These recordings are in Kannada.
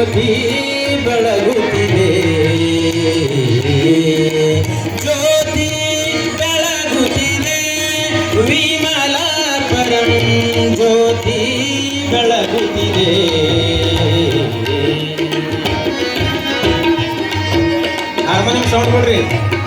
ಜ್ಯೋತಿ ಬೆಳಗುತ್ತಿದೆ. ಜ್ಯೋತಿ ಬೆಳಗುತ್ತಿದೆ. ವಿಮಲ ಪರಂ ಜ್ಯೋತಿ ಬೆಳಗುತ್ತಿದೆ. ಹಾರ್ಮೋನಿಯಂ ಸೌಂಡ್ ಕೊಡ್ರಿ.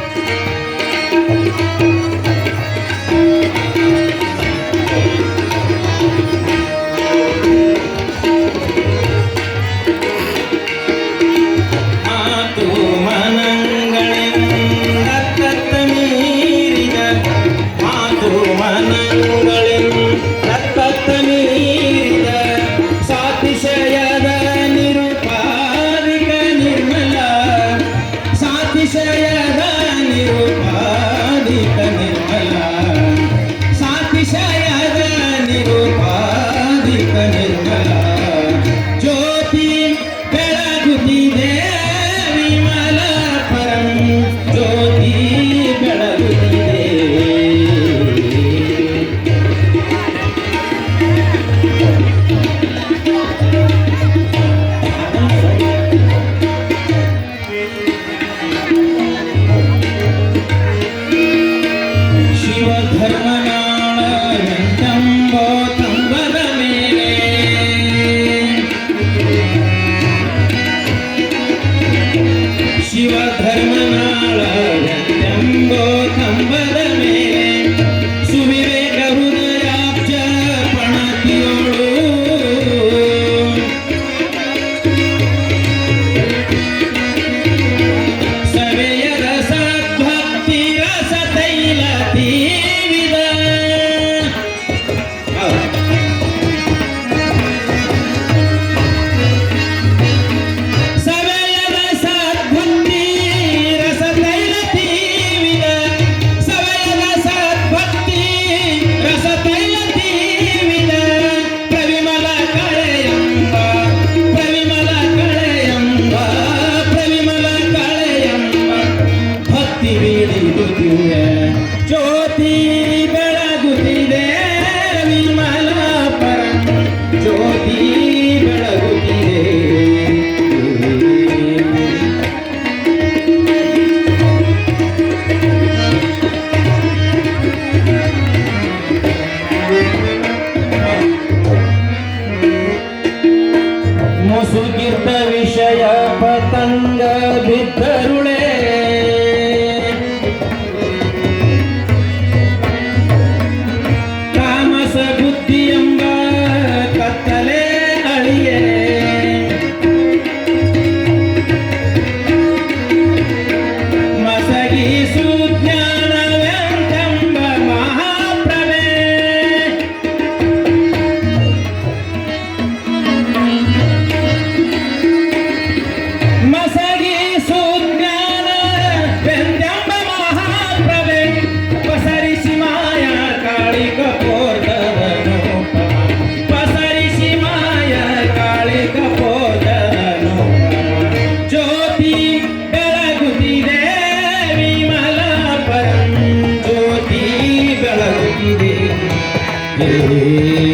शिव धर्म नाळा Hare